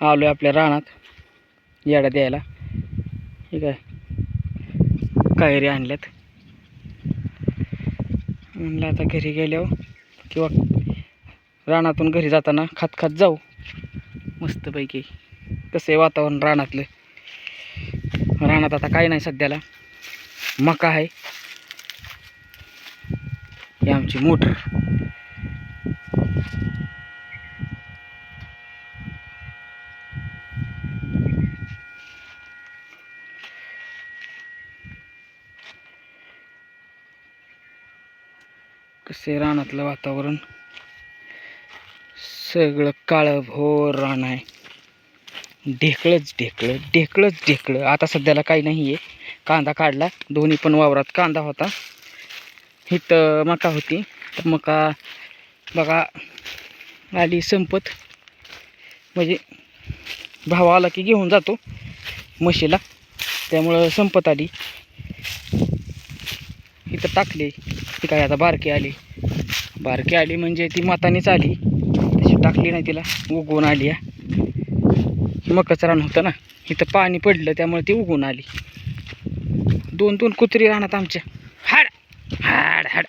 आलो आहे आपल्या रानात. याड्या द्यायला. ठीक आहे कायरी आणल्यात. म्हणलं आता घरी गेल्यावर किंवा रानातून घरी जाताना खात खात जाऊ. मस्तपैकी. कसं आहे वातावरण रानातलं? रानात आता काही नाही सध्याला. मका आहे. ही आमची मोटर. कसे रानातलं वातावरण? सगळं काळं भोर रान आहे. ढेकळंच ढेकळं ढेकळंच ढेकळं. आता सध्याला काही नाही आहे कांदा काढला. दोन्ही पण वावरात कांदा होता. इथं मका होती. तर मका बघा आली संपत. म्हणजे भाव आला की घेऊन जातो म्हशीला. त्यामुळं संपत आली. इथं टाकली. ती काय आता बारकी आली. बारकी आली म्हणजे ती मातानीच आली. तशी टाकली नाही तिला उगवून आली आहे मकच रान होतं ना इथं पाणी पडलं त्यामुळे ती उगवून आली. दोन दोन कुत्री राहणार आमच्या. हाड हाड हाड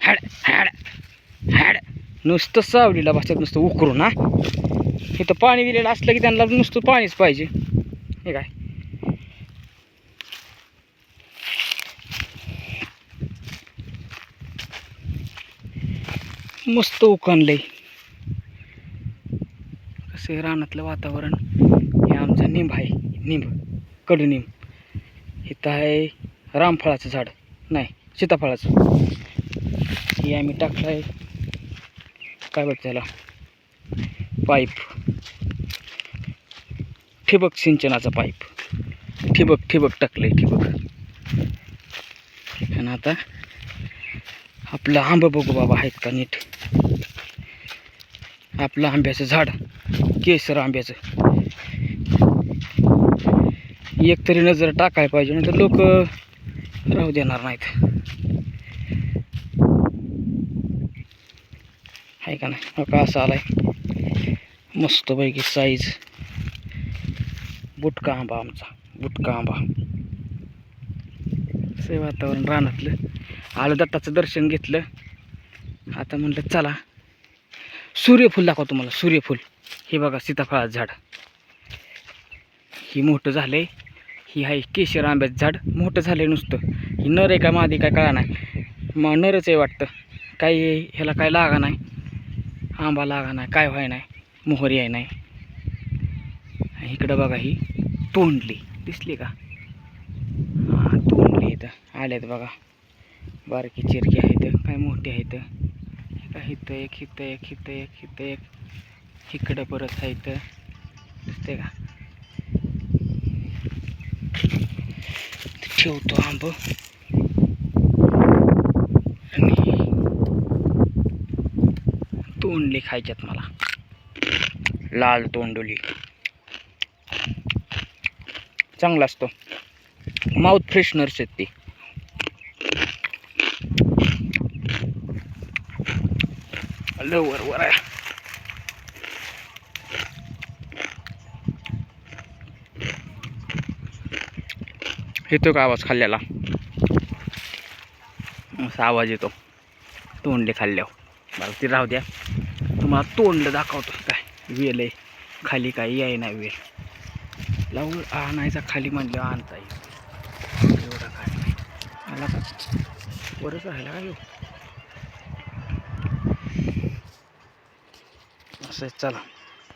हाड हाड हाड. नुसतं सावलीला बसतात नुसतं उकरून हा. इथं पाणी दिलेलं असलं की त्यांना नुसतं पाणीच पाहिजे. हे काय? मस्त उकानलंय कसं आहे रानातलं वातावरण हे आमचं निंब आहे. निंब कडुनिंब इथं आहे रामफळाचं झाड. नाही सीताफळाचं. हे आम्ही टाकलं आहे. काय बघ त्याला? पाईप. ठिबक सिंचनाचा पाईप. ठिबक ठिबक टाकलं आहे ठिबक. आणि आता आपलं आंब बघू बाबा आहेत का नीट. आपलं आंब्याचं झाड केसर आंब्याचं. एक तरी नजर टाकायला पाहिजे नंतर तर लोक राहू देणार नाहीत. आहे का नाही? हो का असं आलाय. मस्तपैकी साईज बुटका आंबा आमचा बुटका आंबा. से वातावरण रानातलं. आलं दत्ताचं दर्शन घेतलं. आता म्हणलं चला सूर्यफूल दाखवा तुम्हाला सूर्यफूल. हे बघा सीताफळाचं झाड. ही मोठं झालंय. ही आहे केशर आंब्याचं झाड. मोठं झालंय नुसतं. ही नर आहे का मादी काय कळा नाही. मग नरच आहे वाटतं. काही ह्याला काय लागा नाही. आंबा लागा नाही काय व्हाय नाही. मोहरी आहे नाही. इकडं बघा ही तोंडली. दिसली का? हां तोंडली इथं. आल्यात बघा. बारकी चिरकी आहेत काय मोठी आहेत. एक इथं एक इथं एक इथं एक इथं एक. इकडं परत आहे इथं. दिसते का? ठेवतो आंब. आणि तोंडली खायच्यात मला. लाल तोंडली. चांगला असतो. माउथ फ्रेशनर्स आहेत ते. लय वर वर आहे येतो का आवाज खाल्ल्याला? असा आवाज येतो. तोंडले खाल्ल्यावर. मला ती राहू द्या. तुम्हाला तोंड दाखवतो काय? वेल आहे. खाली काय याय नाही वेल. लावून आणायचा खाली म्हणलं आणता येईल. एवढं काय? नाही आला का? वरच राहिला का येऊ असं आहे, चला.